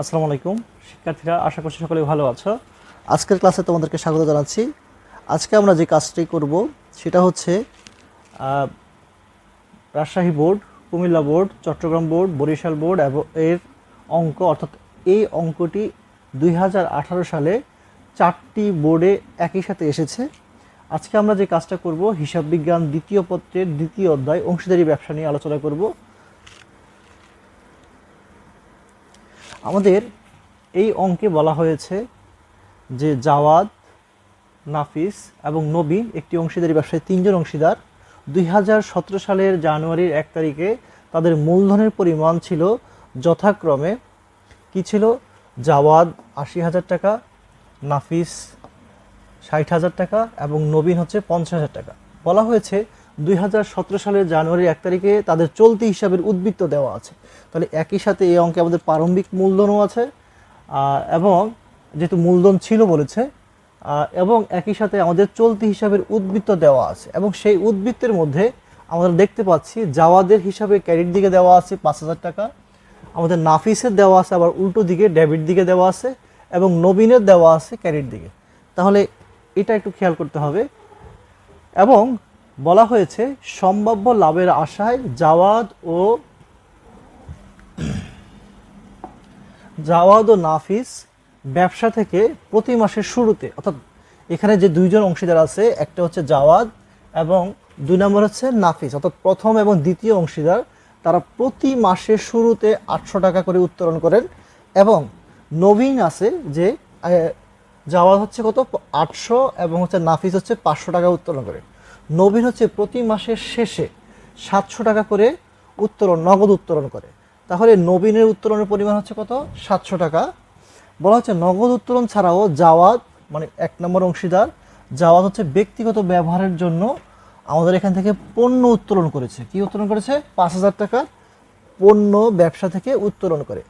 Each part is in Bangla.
আসসালামু আলাইকুম। শিক্ষার্থীরা, আশা করছি সকলে ভালো আছো। আজকের ক্লাসে তোমাদেরকে স্বাগত জানাচ্ছি। আজকে আমরা যে কাজটি করব, সেটা হচ্ছে Rajshahi board, Cumilla board, Chattogram board, Barishal board এবং এর অঙ্ক, অর্থাৎ এই অঙ্কটি দুই হাজার আঠারো সালে চারটি বোর্ডে একই সাথে এসেছে। আজকে আমরা যে কাজটা করব, হিসাব বিজ্ঞান দ্বিতীয় পত্রের দ্বিতীয় অধ্যায়, অংশীদারি ব্যবসা নিয়ে আলোচনা করব। আমাদের এই অঙ্কে বলা হয়েছে যে জাওয়াদ নাফিস এবং নবীন একটি অংশীদারি ব্যবসায় তিনজন অংশীদার দুই হাজার সতেরো সালের জানুয়ারির এক তারিখে তাদের মূলধনের পরিমাণ ছিল যথাক্রমে কি ছিল? জাওয়াদ আশি হাজার টাকা, নাফিস ষাট হাজার টাকা এবং নবীন হচ্ছে পঞ্চাশ হাজার টাকা। বলা হয়েছে দুই হাজার সতেরো সালের জানুয়ারির এক তারিখে তাদের চলতি হিসাবের উদ্বৃত্ত দেওয়া আছে। তাহলে একই সাথে এই অঙ্কে আমাদের প্রারম্ভিক মূলধনও আছে এবং যেহেতু মূলধন ছিল বলেছে এবং একই সাথে আমাদের চলতি হিসাবের উদ্বৃত্ত দেওয়া আছে, এবং সেই উদ্বৃত্তের মধ্যে আমরা দেখতে পাচ্ছি জাওয়াদের হিসাবে ক্রেডিট দিকে দেওয়া আছে পাঁচ হাজার টাকা, আমাদের নাফিসের দেওয়া আছে আবার উল্টো দিকে ডেবিট দিকে দেওয়া আছে, এবং নবীনের দেওয়া আছে ক্রেডিট দিকে। তাহলে এটা একটু খেয়াল করতে হবে, এবং বলা হয়েছে, সম্ভাব্য লাভের আশায় জাওয়াদ ও জাওয়াদ ও নাফিস ব্যবসা থেকে প্রতি মাসের শুরুতে, অর্থাৎ এখানে যে দুইজন অংশীদার আছে, একটা হচ্ছে জাওয়াদ এবং দুই নম্বর হচ্ছে নাফিস, অর্থাৎ প্রথম এবং দ্বিতীয় অংশীদার, তারা প্রতি মাসের শুরুতে আটশো টাকা করে উত্তোলন করেন এবং নবীন আছে যে জাওয়াদ হচ্ছে কত? আটশো এবং হচ্ছে নাফিস হচ্ছে পাঁচশো টাকা উত্তোলন করে। নবীন হচ্ছে প্রতি মাসের শেষে সাতশো টাকা করে উত্তোলন, নগদ উত্তোলন করে। তাহলে নবীনের উত্তোলনের পরিমাণ হচ্ছে কত? সাতশো টাকা। বলা হচ্ছে নগদ উত্তোলন ছাড়াও জাওয়াদ মানে এক নম্বর অংশীদার জাওয়াদ হচ্ছে ব্যক্তিগত ব্যবহারের জন্য আমাদের এখান থেকে পণ্য উত্তোলন করেছে। কি উত্তোলন করেছে? পাঁচ হাজার টাকা পণ্য ব্যবসা থেকে উত্তোলন করে।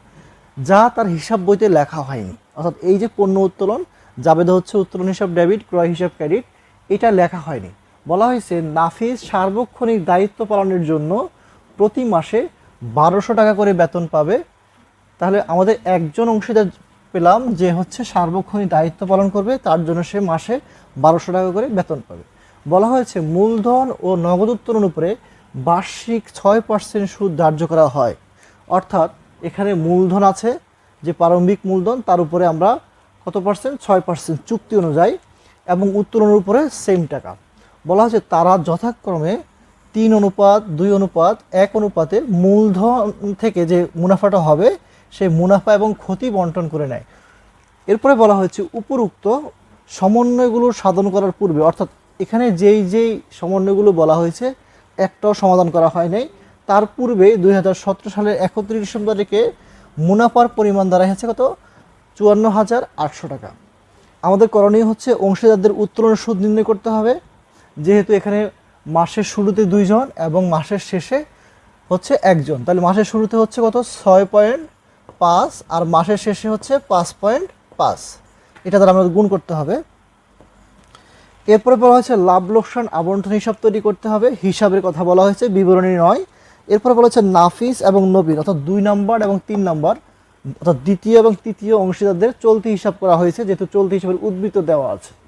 যা তার হিসাব বইতে লেখা হয়নি। অর্থাৎ এই যে পণ্য উত্তোলন, জাবেদা হচ্ছে উত্তোলন হিসাব, ডেবিট, ক্রয় হিসাব, ক্রেডিট, এটা লেখা হয়নি। বলা হয়েছে, নাফিস সার্বক্ষণিক দায়িত্ব পালনের জন্য প্রতি মাসে বারোশো টাকা করে বেতন পাবে। তাহলে আমাদের একজন অংশীদার পেলাম যে হচ্ছে সার্বক্ষণিক দায়িত্ব পালন করবে, তার জন্য সে মাসে বারোশো টাকা করে বেতন পাবে। বলা হয়েছে, মূলধন ও নগদ উত্তোলন উপরে বার্ষিক ছয় পার্সেন্ট সুদ ধার্য করা হয়। অর্থাৎ এখানে মূলধন আছে, যে প্রারম্ভিক মূলধন, তার উপরে আমরা কত পার্সেন্ট? ছয় পার্সেন্ট চুক্তি অনুযায়ী এবং উত্তোলনের উপরে সেম টাকা। বলা হচ্ছে তারা যথাক্রমে তিন অনুপাত, দুই অনুপাত, এক অনুপাতে মূলধন থেকে যে মুনাফাটা হবে, সেই মুনাফা এবং ক্ষতি বন্টন করে নেয়। এরপরে বলা হয়েছে উপরুক্ত সমন্বয়গুলো সাধন করার পূর্বে, অর্থাৎ এখানে যেই যেই সমন্বয়গুলো বলা হয়েছে, একটাও সমাধান করা হয় নাই। তার পূর্বে দুই হাজার সতেরো সালের একত্রিশ ডিসেম্বর থেকে মুনাফার পরিমাণ দাঁড়ায় হচ্ছে কত? চুয়ান্ন হাজার আটশো টাকা। আমাদের করণীয় হচ্ছে অংশীদারদের উত্তোলনের সুদ নির্ণয় করতে হবে। যেহেতু এখানে মাসের শুরুতে দুইজন এবং মাসের শেষে হচ্ছে একজন। তাহলে মাসের শুরুতে হচ্ছে কত? ছয় পয়েন্ট পাঁচ আর মাসের শেষে হচ্ছে পাঁচ পয়েন্ট পাঁচ। এটা দ্বারা আমাদের গুণ করতে হবে। এরপরে বলা হয়েছে লাভ, লোকসান, আবন্টন হিসাব তৈরি করতে হবে। হিসাবের কথা বলা হয়েছে, বিবরণী নয়। এরপরে বলা হচ্ছে নাফিস এবং নবীন অর্থাৎ দুই নাম্বার এবং তিন নাম্বার, অর্থাৎ দ্বিতীয় এবং তৃতীয় অংশীদারদের চলতি হিসাব করা হয়েছে, যেহেতু চলতি হিসাবের উদ্বৃত্ত দেওয়া আছে।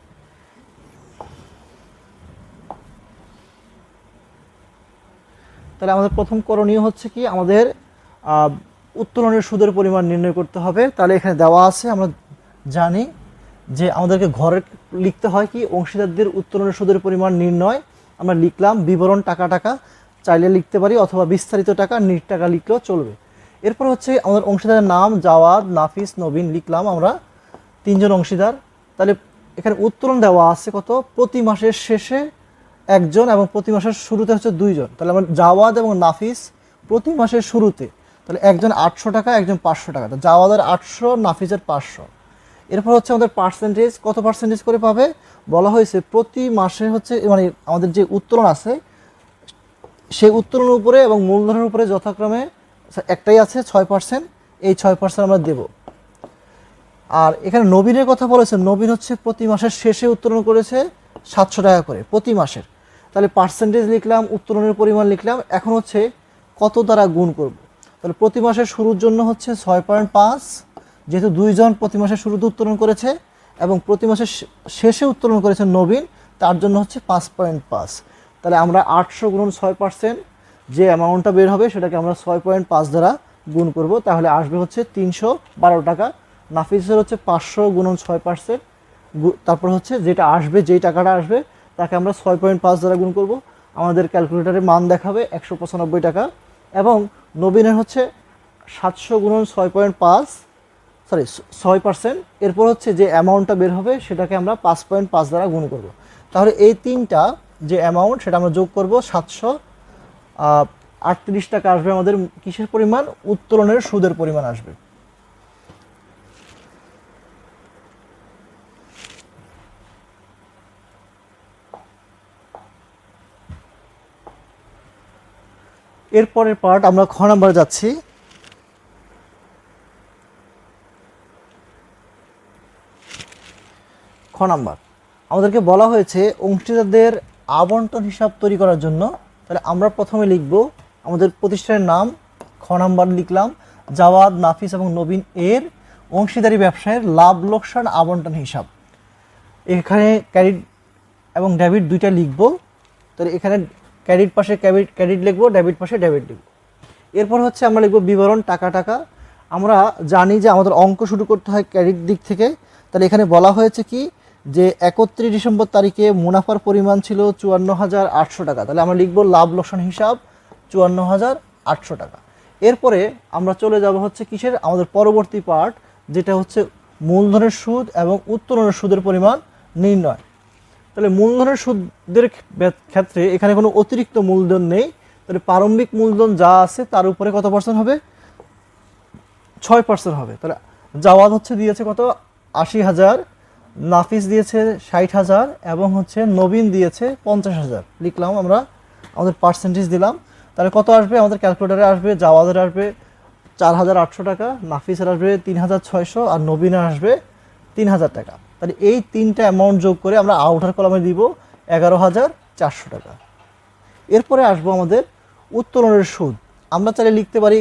তাহলে আমাদের প্রথম করণীয় হচ্ছে কি, আমাদের উত্তোলনের সুদের পরিমাণ নির্ণয় করতে হবে। তাহলে এখানে দেওয়া আছে, আমরা জানি যে আমাদেরকে ঘরে লিখতে হয় কি, অংশীদারদের উত্তোলনের সুদের পরিমাণ নির্ণয়। আমরা লিখলাম বিবরণ টাকা টাকা, চাইলে লিখতে পারি অথবা বিস্তারিত টাকা, নিট টাকা লিখলেও চলবে। এরপর হচ্ছে আমাদের অংশীদারের নাম জাওয়াদ নাফিস, নবীন লিখলাম আমরা, তিনজন অংশীদার। তাহলে এখানে উত্তোলন দেওয়া আছে কত, প্রতি মাসের শেষে একজন এবং প্রতি মাসের শুরুতে হচ্ছে দুইজন। তাহলে আমার জাওয়াদ এবং নাফিস প্রতি মাসের শুরুতে। তাহলে একজন আটশো টাকা, একজন পাঁচশো টাকা। তো জাওয়াদের আটশো, নাফিসের পাঁচশো। এরপর হচ্ছে আমাদের পার্সেন্টেজ কত পার্সেন্টেজ করে পাবে? বলা হয়েছে প্রতি মাসে হচ্ছে মানে আমাদের যে উত্তোলন আছে, সেই উত্তোলনের উপরে এবং মূলধনের উপরে যথাক্রমে একটাই আছে, ছয় পার্সেন্ট এই ছয় পার্সেন্ট আমরা দেব। আর এখানে নবীনের কথা বলেছে, নবীন হচ্ছে প্রতি মাসের শেষে উত্তোলন করেছে সাতশো টাকা করে, প্রতি মাসের। তাহলে পার্সেন্টেজ লিখলাম, উত্তোলনের পরিমাণ লিখলাম, এখন হচ্ছে কত দ্বারা গুণ করব? তাহলে প্রতি মাসের শুরুর জন্য হচ্ছে ছয় পয়েন্ট পাঁচ, যেহেতু দুইজন প্রতি মাসের শুরুতে উত্তোলন করেছে এবং প্রতি মাসের শেষে উত্তোলন করেছে নবীন, তার জন্য হচ্ছে পাঁচ পয়েন্ট পাঁচ। তাহলে আমরা আটশো গুণন ছয় পার্সেন্ট যে অ্যামাউন্টটা বের হবে, সেটাকে আমরা ছয় পয়েন্ট পাঁচ দ্বারা গুণ করব, তাহলে আসবে হচ্ছে তিনশো বারো টাকা। নাফিসের হচ্ছে পাঁচশো গুণন ছয় পার্সেন্ট তারপর হচ্ছে যেটা আসবে, যেই টাকাটা আসবে তাকে আমরা ছয় পয়েন্ট পাঁচ দ্বারা গুণ করব। আমাদের ক্যালকুলেটারে মান দেখাবে একশো পঁচানব্বই টাকা। এবং নবীনের হচ্ছে সাতশো গুণন ছয় পয়েন্ট পাঁচ সরি ছয় পার্সেন্ট। এরপর হচ্ছে যে অ্যামাউন্টটা বের হবে, সেটাকে আমরা পাঁচ পয়েন্ট পাঁচ দ্বারা গুণ করব। তাহলে এই তিনটা যে অ্যামাউন্ট, সেটা আমরা যোগ করব সাতশো। আটত্রিশ টাকা আসবে আমাদের কিসের পরিমাণ? উত্তোলনের সুদের পরিমাণ আসবে। এরপরের পার্ট আমরা খ নাম্বার যাচ্ছি। খ নাম্বার। আমাদেরকে বলা হয়েছে অংশীদারদের আবন্টন হিসাব তৈরি করার জন্য। তাহলে আমরা প্রথমে লিখব, আমাদের প্রতিষ্ঠানের নাম, খ নাম্বার লিখলাম, জাওয়াদ, নাফিস এবং নবীন এর অংশীদারি ব্যবসায়ের লাভ, লোকসান, আবন্টন হিসাব। এখানে ক্রেডিট এবং ডেবিট দুইটা লিখব। তাহলে এখানে ক্রেডিট পাশে ক্রেডিট ক্রেডিট লিখব, ডেবিট পাশে ডেবিট লিখব। এরপর হচ্ছে আমরা লিখব বিবরণ, টাকা টাকা। আমরা জানি যে আমাদের অঙ্ক শুরু করতে হয় ক্রেডিট দিক থেকে। তাহলে এখানে বলা হয়েছে কি যে একত্রিশ ডিসেম্বর তারিখে মুনাফার পরিমাণ ছিল চুয়ান্ন হাজার আটশো টাকা। তাহলে আমরা লিখব লাভ লোকসান হিসাব চুয়ান্ন হাজার আটশো টাকা। এরপরে আমরা চলে যাব হচ্ছে কিসের? আমাদের পরবর্তী পার্ট যেটা হচ্ছে মূলধনের সুদ এবং উত্তোলনের সুদের পরিমাণ নির্ণয়। তাহলে মূলধনের সুদের ক্ষেত্রে এখানে কোনো অতিরিক্ত মূলধন নেই। তাহলে প্রারম্ভিক মূলধন যা আছে তার উপরে কত পার্সেন্ট হবে? ছয় পার্সেন্ট হবে। তাহলে জাওয়াদ হচ্ছে দিয়েছে কত? আশি হাজার। নাফিস দিয়েছে ষাট হাজার এবং হচ্ছে নবীন দিয়েছে পঞ্চাশ হাজার। লিখলাম আমরা, আমাদের পার্সেন্টেজ দিলাম। তাহলে কত আসবে? আমাদের ক্যালকুলেটারে আসবে, জাওয়াদের আসবে চার হাজার আটশো টাকা, নাফিসের আসবে তিন হাজার ছয়শো আর নবীনের আসবে তিন হাজার টাকা। তাহলে এই তিনটা অ্যামাউন্ট যোগ করে আমরা আউটার কলামে দিব এগারো হাজার চারশো টাকা। এরপরে আসব আমাদের উত্তোলনের সুদ। আমরা চাইলে লিখতে পারি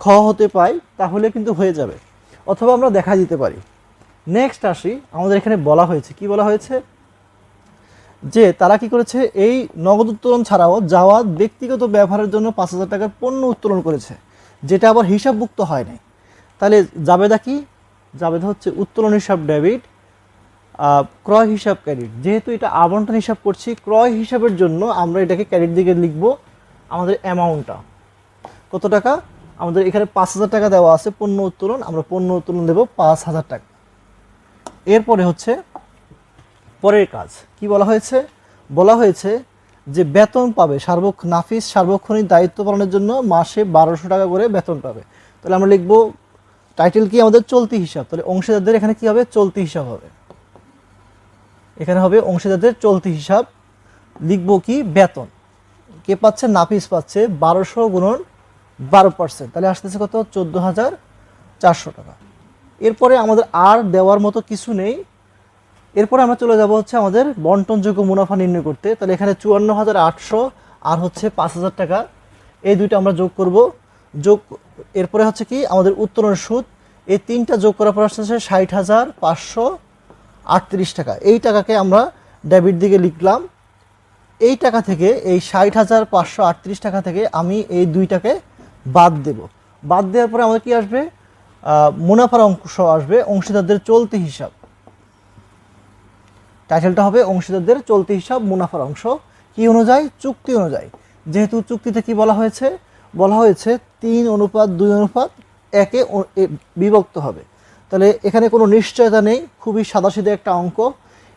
খ হতে পাই, তাহলে কিন্তু হয়ে যাবে। অথবা আমরা দেখা দিতে পারি। নেক্সট আসি, আমাদের এখানে বলা হয়েছে। কি বলা হয়েছে? যে তারা কি করেছে? এই নগদ উত্তোলন ছাড়াও যাওয়া ব্যক্তিগত ব্যবহারের জন্য পাঁচ হাজার টাকার পণ্য উত্তোলন করেছে, যেটা আবার হিসাবভুক্ত হয় নাই। তাহলে জাবেদা কি? জাবেদা হচ্ছে উত্তোলন হিসাব ডেবিট ক্রয় হিসাব ক্রেডিট যেহেতু এটা আবন্টন হিসাব করছি, ক্রয় হিসাবের জন্য আমরা এটাকে ক্রেডিট দিকে লিখব, আমাদের অ্যামাউন্টটা কত টাকা? আমাদের এখানে পাঁচ হাজার টাকা দেওয়া আছে, পণ্য উত্তোলন, আমরা পণ্য উত্তোলন দেবো পাঁচ হাজার টাকা। এরপরে হচ্ছে পরের কাজ। কি বলা হয়েছে? বলা হয়েছে যে বেতন পাবে, সার্বক্ষ, নাফিস সার্বক্ষণিক দায়িত্ব পালনের জন্য মাসে বারোশো টাকা করে বেতন পাবে। তাহলে আমরা লিখব টাইটেল কি আমাদের চলতি হিসাব? তাহলে অংশীদারদের এখানে কি হবে? চলতি হিসাব হবে। এখানে হবে অংশীদারদের চলতি হিসাব। লিখব কি? বেতন। কে পাচ্ছে? নাফিস পাচ্ছে বারোশো গুণন বারো পার্সেন্ট তাহলে আসতেছে কত? চোদ্দ হাজার চারশো টাকা। এরপরে আমাদের আর দেওয়ার মতো কিছু নেই। এরপরে আমরা চলে যাব হচ্ছে আমাদের বন্টনযোগ্য মুনাফা নির্ণয় করতে। তাহলে এখানে চুয়ান্ন হাজার আটশো আর হচ্ছে পাঁচ হাজার টাকা। এই দুইটা আমরা যোগ করব। যোগ এরপরে হচ্ছে কি? আমাদের উত্তোলনের সুদ। এই তিনটা যোগ করার পর আসতেছে ষাট হাজার পাঁচশো আটত্রিশ টাকা। এই টাকাকে আমরা ডেবিট দিকে লিখলাম। এই টাকা থেকে, এই ষাট হাজার পাঁচশো আটত্রিশ টাকা থেকে আমি এই দুইটাকে বাদ দেব। বাদ দেওয়ার পরে আমাদের কি আসবে? মুনাফার অংশ আসবে, অংশীদারদের চলতি হিসাব। টাইটেলটা হবে অংশীদারদের চলতি হিসাব, মুনাফার অংশ। কি অনুযায়ী? চুক্তি অনুযায়ী। যেহেতু চুক্তিতে কি বলা হয়েছে? বলা হয়েছে, তিন অনুপাত, দুই অনুপাত, একে বিভক্ত হবে। তাহলে এখানে কোনো নিশ্চয়তা নেই, খুবই সাদাসিধে একটা অঙ্ক।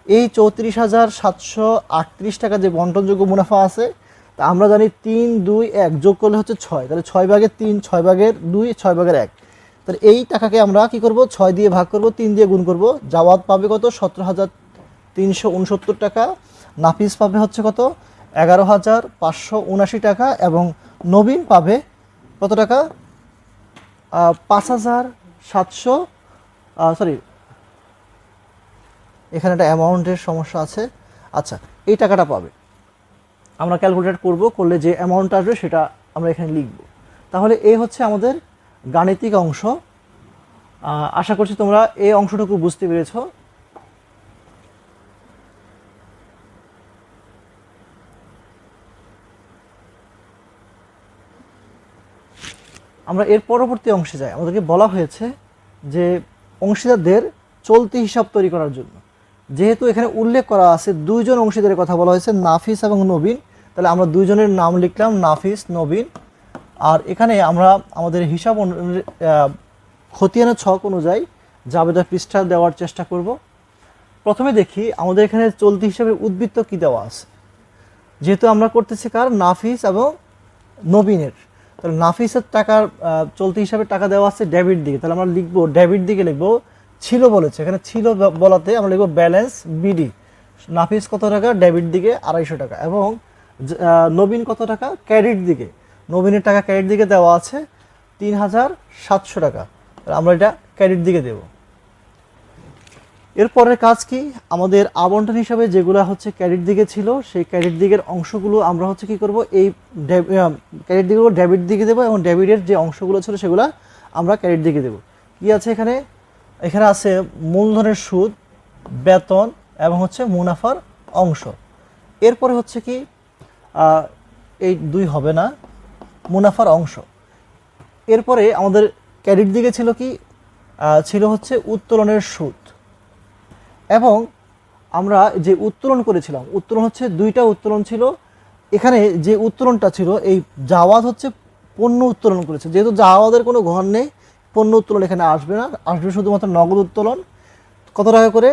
এই চৌত্রিশ হাজার সাতশো আটত্রিশ টাকা যে বন্টনযোগ্য মুনাফা আছে, তা আমরা জানি তিন, দুই, এক, যোগ করলে হচ্ছে ছয়। তাহলে ছয় ভাগের তিন, ছয় ভাগের দুই, ছয় ভাগের এক। তাহলে এই টাকাকে আমরা কি করব? ছয় দিয়ে ভাগ করব, তিন দিয়ে গুণ করব। জাওয়াদ পাবে কত? সতেরো হাজার তিনশো উনসত্তর টাকা। নাফিস পাবে হচ্ছে কত? এগারো হাজার পাঁচশো উনাশি টাকা এবং নবীন পাবে কত টাকা? পাঁচ হাজার সাতশো সরি এখানে একটা অ্যামাউন্টের সমস্যা আছে। আচ্ছা এই টাকাটা পাবে। আমরা ক্যালকুলেট করব, করলে যে অ্যামাউন্ট আসবে সেটা আমরা এখানে লিখব। তাহলে এই হচ্ছে আমাদের গাণিতিক অংশ। আশা করছি তোমরা এই অংশটুকু বুঝতে পেরেছ। আমরা এর পরবর্তী অংশে যাই। আমাদেরকে বলা হয়েছে যে অংশীদারদের চলতি হিসাব তৈরি করার জন্য। যেহেতু এখানে উল্লেখ করা আছে দুইজন অংশীদারের কথা বলা হয়েছে, নাফিস এবং নবীন। তাহলে আমরা দুইজনের নাম লিখলাম, নাফিস, নবীন। আর এখানে আমরা আমাদের হিসাব খতিয়ানের ছক অনুযায়ী জাবেদা পৃষ্ঠা দেওয়ার চেষ্টা করব। প্রথমে দেখি আমাদের এখানে চলতি হিসাবে উদ্বৃত্ত কি দেওয়া আছে। যেহেতু আমরা করতেছি কার? নাফিস এবং নবীনের। তাহলে নাফিসের টাকার চলতি হিসাবে টাকা দেওয়া আছে ডেবিট দিকে। তাহলে আমরা লিখব, ডেবিট দিকে লিখব, ছিল বলেছে। এখানে ছিল বলাতে আমরা লিখব ব্যালেন্স বিডি। নাফিস কত টাকা? ডেবিট দিকে আড়াইশো টাকা। এবং নবীন কত টাকা? ক্রেডিট দিকে। নবীনের টাকা ক্রেডিট দিকে দেওয়া আছে তিন হাজার সাতশো টাকা। আমরা এটা ক্রেডিট দিকে দেবো। এরপরের কাজ কি? আমাদের আবন্টন হিসাবে যেগুলো হচ্ছে ক্রেডিট দিকে ছিল, সেই ক্রেডিট দিকের অংশগুলো আমরা হচ্ছে কি করব? এই ক্রেডিট দিকে ডেবিট দিকে দেবো এবং ডেবিটের যে অংশগুলো ছিল সেগুলো আমরা ক্রেডিট দিকে দেবো। কি আছে এখানে? এখানে আছে মূলধনের সুদ, বেতন এবং হচ্ছে মুনাফার অংশ। এরপরে হচ্ছে কি? এই দুই হবে না, মুনাফার অংশ। এরপরে আমাদের ক্রেডিট দিকে ছিল কি? ছিল হচ্ছে উত্তোলনের সুদ। এবং আমরা যে উত্তোলন করেছিলাম, উত্তোলন হচ্ছে দুইটা উত্তোলন ছিল। এখানে যে উত্তোলনটা ছিল, এই জাওয়াদ হচ্ছে পণ্য উত্তোলন করেছে। যেহেতু জাওয়াদের কোনো ঘর নেই, পণ্য উত্তোলন এখানে আসবে না। আসবে শুধুমাত্র নগদ উত্তোলন। কত টাকা করে?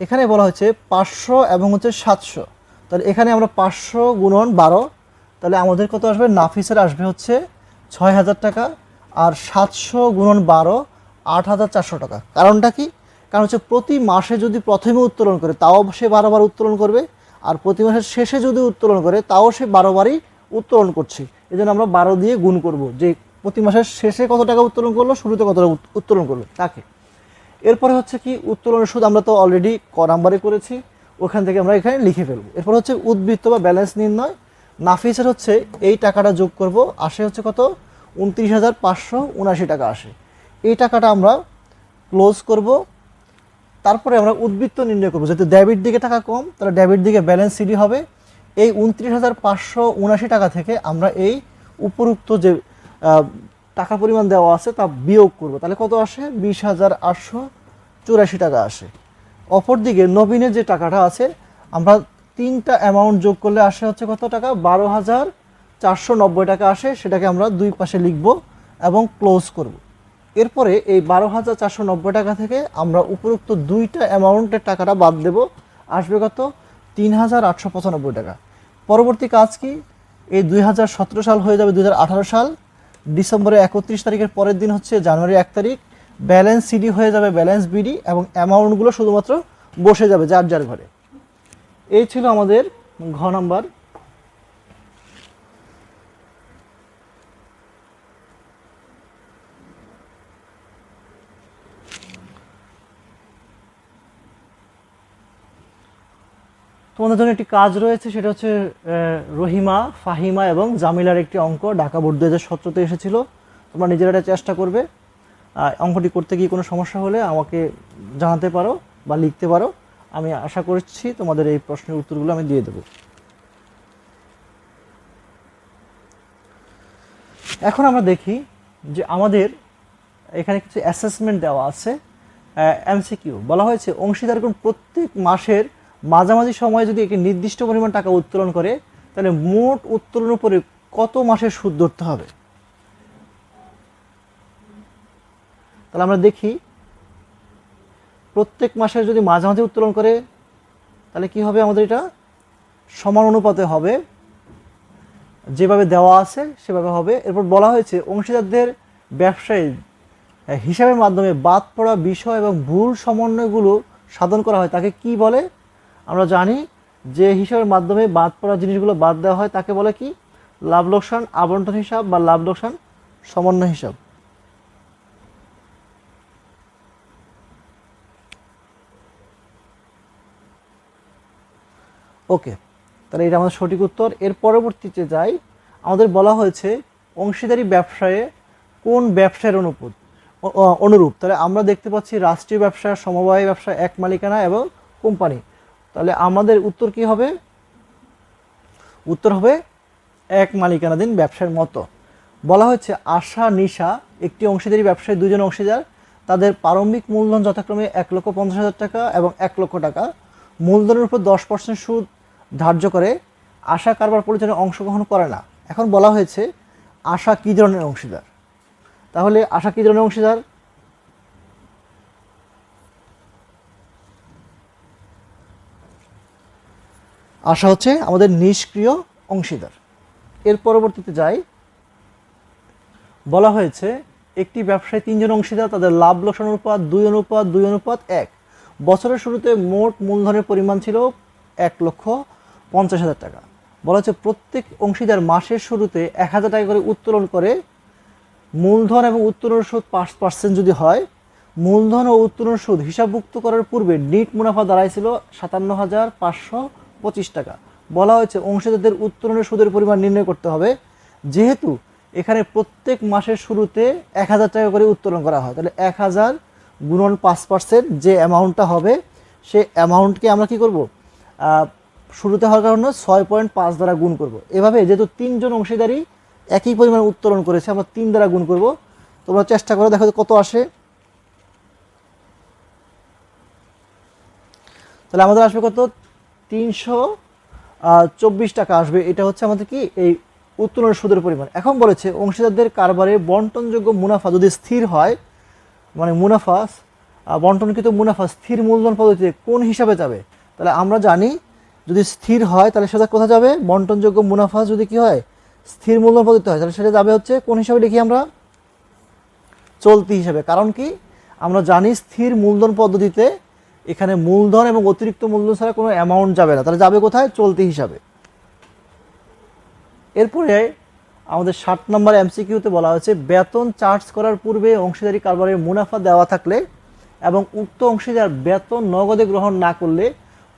এখানে বলা হচ্ছে পাঁচশো এবং হচ্ছে সাতশো। তাহলে এখানে আমরা পাঁচশো গুণন বারো, তাহলে আমাদের কত আসবে? নাফিসের আসবে হচ্ছে ছয় হাজার টাকা। আর সাতশো গুণন বারো, আট হাজার চারশো টাকা। কারণটা কি? কারণ হচ্ছে প্রতি মাসে যদি প্রথমে উত্তোলন করে, তাও সে বারোবার উত্তোলন করবে, আর প্রতি মাসের শেষে যদি উত্তোলন করে, তাও সে বারোবারই উত্তোলন করছে। এই জন্য আমরা বারো দিয়ে গুণ করব। যে প্রতি মাসের শেষে কত টাকা উত্তোলন করল, শুরুতে কত টাকা উত্তোলন করল, তাকে। এরপরে হচ্ছে কি, উত্তোলনের সুদ আমরা তো অলরেডি ক নাম্বারে করেছি, ওখান থেকে আমরা এখানে লিখে ফেলব। এরপর হচ্ছে উদ্বৃত্ত বা ব্যালেন্স নির্ণয়। নাফিসের হচ্ছে, এই টাকাটা যোগ করব, আসে হচ্ছে কত? উনত্রিশ হাজার পাঁচশো উনাশি টাকা আসে। এই টাকাটা আমরা ক্লোজ করব তারপরে আমরা উদ্বৃত্ত নির্ণয় করব। যেহেতু ডেবিট দিকে টাকা কম, তাহলে ডেবিট দিকে ব্যালেন্স সিডি হবে। এই উনত্রিশ হাজার পাঁচশো উনাশি টাকা থেকে আমরা এই উপরুক্ত যে টাকা পরিমাণ দেওয়া আছে তা বিয়োগ করব। তাহলে কত আসে? বিশ হাজার আটশো চুরাশি টাকা আসে। অপরদিকে নবীনের যে টাকাটা আছে, আমরা তিনটা অ্যামাউন্ট যোগ করলে আসে হচ্ছে কত টাকা? বারো হাজার চারশো নব্বই টাকা আসে। সেটাকে আমরা দুই পাশে লিখব এবং ক্লোজ করব। এরপরে এই বারো হাজার চারশো নব্বই টাকা থেকে আমরা উপরোক্ত দুইটা অ্যামাউন্টের টাকাটা বাদ দেব। আসবে কত? তিন হাজার আটশো পঁচানব্বই টাকা। পরবর্তী কাজ কি? এই দুই হাজার সতেরো সাল হয়ে যাবে দুই হাজার আঠারো সাল। ডিসেম্বরের একত্রিশ তারিখের পরের দিন হচ্ছে জানুয়ারি এক তারিখ। ব্যালেন্স সিডি হয়ে যাবে ব্যালেন্স বিডি এবং অ্যামাউন্টগুলো শুধুমাত্র বসে যাবে যার যার ঘরে। এই ছিল আমাদের ঘ নাম্বার তোমাদের জন্য একটি কাজ রয়েছে, সেটা হচ্ছে রহিমা, ফাহিমা এবং জামিলার একটি অঙ্ক, ঢাকা বোর্ড দু হাজার সতেরোতে এসেছিল। তোমরা নিজেরা এটা চেষ্টা করবে। অঙ্কটি করতে গিয়ে কোনো সমস্যা হলে আমাকে জানাতে পারো বা লিখতে পারো। আমি আশা করছি তোমাদের এই প্রশ্নের উত্তরগুলো আমি দিয়ে দেবো। এখন আমরা দেখি যে আমাদের এখানে কিছু অ্যাসেসমেন্ট দেওয়া আছে এমসিকিউ বলা হয়েছে, অংশীদারগণ প্রত্যেক মাসের মাঝামাঝি সময়ে যদি একটি নির্দিষ্ট পরিমাণ টাকা উত্তোলন করে, তাহলে মোট উত্তোলনের উপরে কত মাসের সুদ ধরতে হবে? তাহলে আমরা দেখি, প্রত্যেক মাসে যদি মাঝামাঝি উত্তোলন করে, তাহলে কি হবে আমাদের এটা? সমান অনুপাতে হবে, যেভাবে দেওয়া আছে সেভাবে হবে। এরপর বলা হয়েছে, অংশীদারদের ব্যবসায়ী হিসাবের মাধ্যমে বাদ পড়া বিষয় এবং ভুল সমন্বয়গুলো সাধন করা হয়, তাকে কি বলে? আমরা জানি যে হিসাবের মাধ্যমে বাদ পড়া জিনিসগুলো বাদ দেওয়া হয়, তাকে বলে কি? লাভ লোকসান আবন্টন হিসাব বা লাভ লোকসান সমন্বয় হিসাব। ওকে, তাহলে এটা আমাদের সঠিক উত্তর। এর পরবর্তীতে যাই, আমাদের বলা হয়েছে অংশীদারি ব্যবসায়ে কোন ব্যবসায়ের অনুপাত অ- অ- অনুরূপ। তাহলে আমরা দেখতে পাচ্ছি রাষ্ট্রীয় ব্যবসা, সমবায় ব্যবসা, এক মালিকানা এবং কোম্পানি। তাহলে আমাদের উত্তর কি হবে? উত্তর হবে এক মালিকানাধীন ব্যবসার মতো। বলা হচ্ছে আশা, নিশা একটি অংশীদারি ব্যবসায় দুজন অংশীদার, তাদের প্রারম্ভিক মূলধন যথাক্রমে এক লক্ষ পঞ্চাশ হাজার টাকা এবং এক লক্ষ টাকা। মূলধনের উপর দশ পার্সেন্ট সুদ ধার্য করে, আশা কারবার পরিচালনায় অংশগ্রহণ করে না। এখন বলা হয়েছে, আশা কী ধরনের অংশীদার? তাহলে আশা কী ধরনের অংশীদার? আশা হচ্ছে আমাদের নিষ্ক্রিয় অংশীদার। এর পরবর্তীতে যাই। বলা হয়েছে, একটি ব্যবসায় তিনজন অংশীদার, তাদের লাভ, লোকসান অনুপাত, দুই অনুপাত দুই অনুপাত, এক। বছরের শুরুতে মোট মূলধনের পরিমাণ ছিল এক লক্ষ পঞ্চাশ হাজার টাকা। বলা হচ্ছে, প্রত্যেক অংশীদার মাসের শুরুতে এক হাজার টাকা করে উত্তোলন করে, মূলধন এবং উত্তোলন সুদ পাঁচ পার্সেন্ট যদি হয়, মূলধন ও উত্তোলন সুদ হিসাবভুক্ত করার পূর্বে নিট মুনাফা দাঁড়াইছিল সাতান্ন হাজার পাঁচশো পঁচিশ টাকা। বলা হয়েছে অংশীদারদের উত্তোলনের সুদের পরিমাণ নির্ণয় করতে হবে। যেহেতু এখানে প্রত্যেক মাসের শুরুতে এক হাজার টাকা করে উত্তোলন করা হয়, তাহলে এক হাজার গুণন পাঁচ পার্সেন্ট যে অ্যামাউন্টটা হবে সে অ্যামাউন্টকে আমরা কি করব? শুরুতে হওয়ার কারণে ছয় পয়েন্ট পাঁচ দ্বারা গুণ করব। এভাবে যেহেতু তিনজন অংশীদারই একই পরিমাণ উত্তোলন করেছে, আমরা তিন দ্বারা গুণ করব। তোমরা চেষ্টা করে, দেখো কত আসে। তাহলে আমাদের আসবে কত? তিনশো চব্বিশ টাকা আসবে। এটা হচ্ছে আমাদের কি? এই উত্তোলনের সুদের পরিমাণ। এখন বলেছে, অংশীদারদের কারবারে বন্টনযোগ্য মুনাফা যদি স্থির হয় মানে মুনাফা বন্টনকৃত মুনাফা স্থির মূলধন পদ্ধতিতে কোন হিসাবে যাবে? তাহলে আমরা জানি, যদি স্থির হয়, তাহলে সেটা কোথায় যাবে? বন্টনযোগ্য মুনাফা যদি কি হয়, স্থির মূলধন পদ্ধতি হয়, তাহলে সেটা যাবে হচ্ছে কোন হিসাবে লিখি আমরা? চলতি হিসাবে। কারণ কি? আমরা জানি স্থির মূলধন পদ্ধতিতে এখানে মূলধন এবং অতিরিক্ত মূলধন ছাড়া কোনো অ্যামাউন্ট যাবে না। তাহলে যাবে কোথায়? চলতি হিসাবে। এরপরে আমাদের ষাট নম্বর এমসিকিউতে বলা হয়েছে, বেতন চার্জ করার পূর্বে অংশীদারি কারবারের মুনাফা দেওয়া থাকলে এবং উক্ত অংশীদার বেতন নগদে গ্রহণ না করলে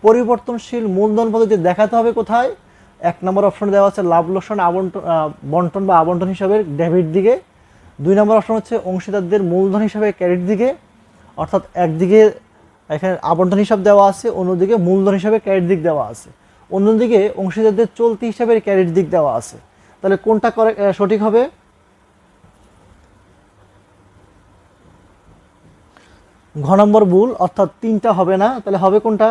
পরিবর্তনশীল মূলধন পদ্ধতি দেখাতে হবে কোথায়? এক নম্বর অপশন দেওয়া আছে, লাভ লোকসান আবন্টন বন্টন বা আবন্টন হিসাবে ডেবিট দিকে। দুই নম্বর অপশন হচ্ছে অংশীদারদের মূলধন হিসাবে ক্রেডিট দিকে। অর্থাৎ একদিকে এখানে আবন্টন হিসাব দেওয়া আছে, অন্যদিকে মূলধন হিসাবে ক্রেডিট দিক দেওয়া আছে। অন্যদিকে অংশীদারদের চলতি হিসাবে ক্যারেট দিক দেওয়া আছে। তাহলে কোনটা করে সঠিক হবে? ঘ নম্বর ভুল, অর্থাৎ তিনটা হবে না, তাহলে হবে কোনটা?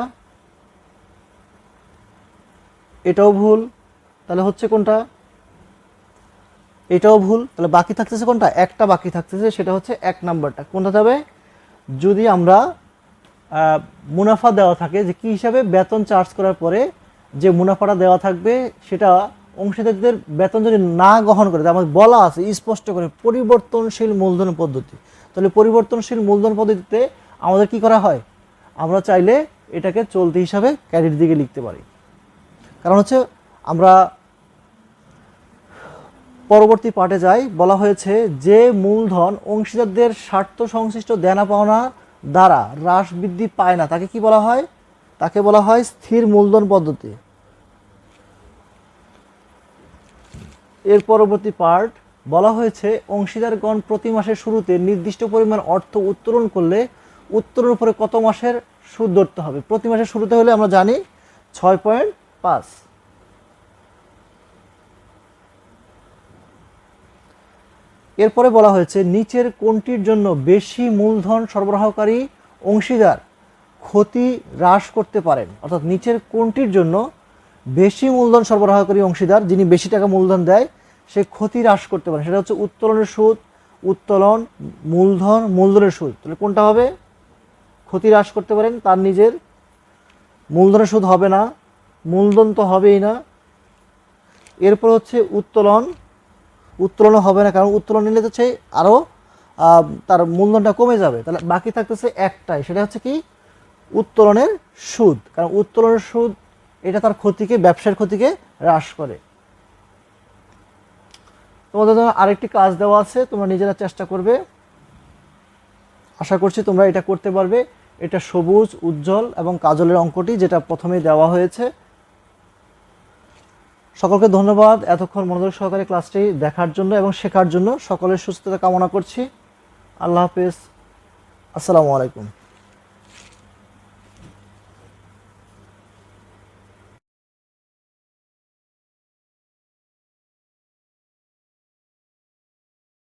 এটাও ভুল, তাহলে হচ্ছে কোনটা? এটাও ভুল, তাহলে বাকি থাকতেছে কোনটা? একটা বাকি থাকতেছে, সেটা হচ্ছে এক নাম্বারটা। কোনটা যাবে যদি আমরা মুনাফা দেওয়া থাকে যে কি হিসাবে? বেতন চার্জ করার পরে যে মুনাফাটা দেওয়া থাকবে, সেটা অংশীদারদের বেতন যদি না গ্রহণ করে আমার বলা আছে, স্পষ্ট করে, পরিবর্তনশীল মূলধন পদ্ধতি। তাহলে পরিবর্তনশীল মূলধন পদ্ধতিতে আমাদের কি করা হয়? আমরা চাইলে এটাকে চলতি হিসাবে ক্যারির দিকে লিখতে পারি। কারণ হচ্ছে আমরা পরবর্তী পার্টে যাই, বলা হয়েছে যে মূলধন অংশীদারদের স্বার্থ সংশ্লিষ্ট দেনা পাওনা দ্বারা হ্রাস বৃদ্ধি পায় না। তাকে কি বলা হয়? তাকে বলা হয় স্থির মূলধন পদ্ধতি। এর পরবর্তী পার্ট বলা হয়েছে অংশীদারগণ প্রতি মাসের শুরুতে নির্দিষ্ট পরিমাণ অর্থ উত্তোলন করলে উত্তোলনের উপরে কত মাসের সুদ ধরতে হবে? প্রতি মাসের শুরুতে হলে আমরা জানি ছয় পয়েন্ট পাঁচ। এরপরে বলা হয়েছে, নিচের কোনটির জন্য বেশি মূলধন সরবরাহকারী অংশীদার ক্ষতি হ্রাস করতে পারেন? অর্থাৎ নিচের কোনটির জন্য বেশি মূলধন সরবরাহকারী অংশীদার, যিনি বেশি টাকা মূলধন দেয়, সে ক্ষতি হ্রাস করতে পারে সেটা হচ্ছে উত্তোলনের সুদ, উত্তোলন, মূলধন, মূলধনের সুদ। তাহলে কোনটা হবে? ক্ষতি হ্রাস করতে পারেন, তার নিজের। মূলধনের সুদ হবে না, মূলধন তো হবেই না। এরপর হচ্ছে উত্তোলন উত্তোলনও হবে না, কারণ উত্তোলন নিলে হচ্ছে আরও তার মূলধনটা কমে যাবে। তাহলে বাকি থাকতেছে একটাই, সেটা হচ্ছে কি? উত্তোলনের সুদ, কারণ উত্তোলনের সুদ, এটা তার ক্ষতিকে, ব্যবসার ক্ষতিকে হ্রাস করে। তোমাদের জন্য আরেকটি কাজ দেওয়া আছে, তোমরা নিজেরা চেষ্টা করবে। আশা করছি তোমরা এটা করতে পারবে। এটা সবুজ, উজ্জ্বল এবং কাজলের অঙ্কটি, যেটা প্রথমেই দেওয়া হয়েছে। সকলকে ধন্যবাদ। এতক্ষণ মনোযোগ সহকারে ক্লাসটি দেখার জন্য এবং শেখার জন্য সকলের সুস্থতা কামনা করছি। আল্লাহ হাফেজ। আসসালামু আলাইকুম।